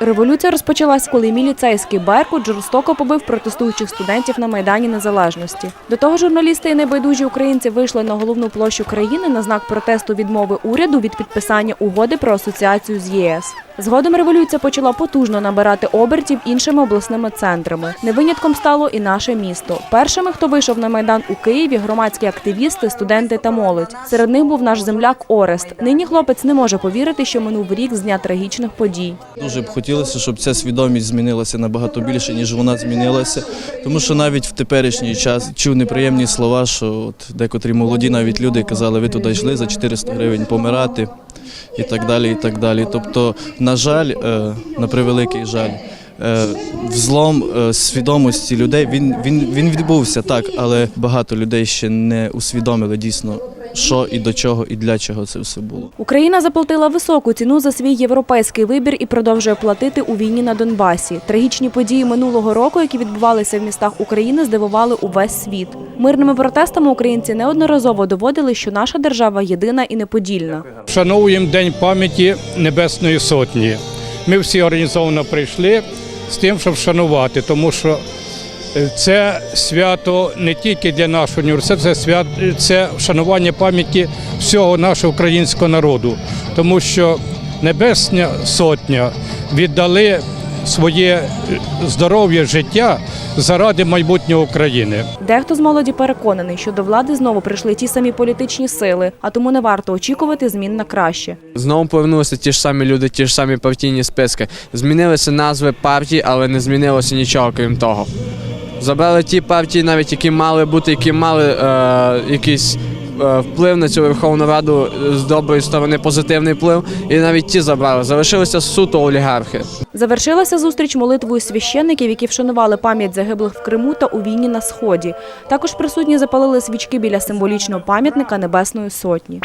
Революція розпочалась, коли міліцейський Беркут жорстоко побив протестуючих студентів на Майдані Незалежності. До того журналісти і небайдужі українці вийшли на головну площу країни на знак протесту відмови уряду від підписання угоди про асоціацію з ЄС. Згодом революція почала потужно набирати обертів іншими обласними центрами. Не винятком стало і наше місто. Першими, хто вийшов на майдан у Києві, громадські активісти, студенти та молодь. Серед них був наш земляк Орест. Нині хлопець не може повірити, що минув рік з дня трагічних подій. Дуже б хотілося, щоб ця свідомість змінилася набагато більше, ніж вона змінилася. Тому що навіть в теперішній час чув неприємні слова, що от декотрі молоді навіть люди казали, ви туди йшли за 400 гривень помирати і так далі. і так далі. Тобто, на жаль, е, на превеликий жаль. е, Взлом е, свідомості людей він, він, він відбувся так, але багато людей ще не усвідомили дійсно, що і до чого, і для чого це все було. Україна заплатила високу ціну за свій європейський вибір і продовжує платити у війні на Донбасі. Трагічні події минулого року, які відбувалися в містах України, здивували увесь світ. Мирними протестами українці неодноразово доводили, що наша держава єдина і неподільна. Вшановуємо День пам'яті Небесної Сотні. Ми всі організовано прийшли з тим, щоб вшанувати, тому що це свято не тільки для нашого університету, це свято це вшанування пам'яті всього нашого українського народу, тому що Небесна Сотня віддали своє е, здоров'я, життя заради майбутнього України. Дехто з молоді переконаний, що до влади знову прийшли ті самі політичні сили, а тому не варто очікувати змін на краще. Знову повернулися ті ж самі люди, ті ж самі партійні списки. Змінилися назви партій, але не змінилося нічого крім того. Забрали ті партії, навіть які мали бути, які мали е, якийсь е, вплив на цю Верховну Раду е, з доброї сторони, позитивний вплив, і навіть ті забрали. Залишилися суто олігархи. Завершилася зустріч молитвою священників, які вшанували пам'ять загиблих в Криму та у війні на сході. Також присутні запалили свічки біля символічного пам'ятника Небесної Сотні.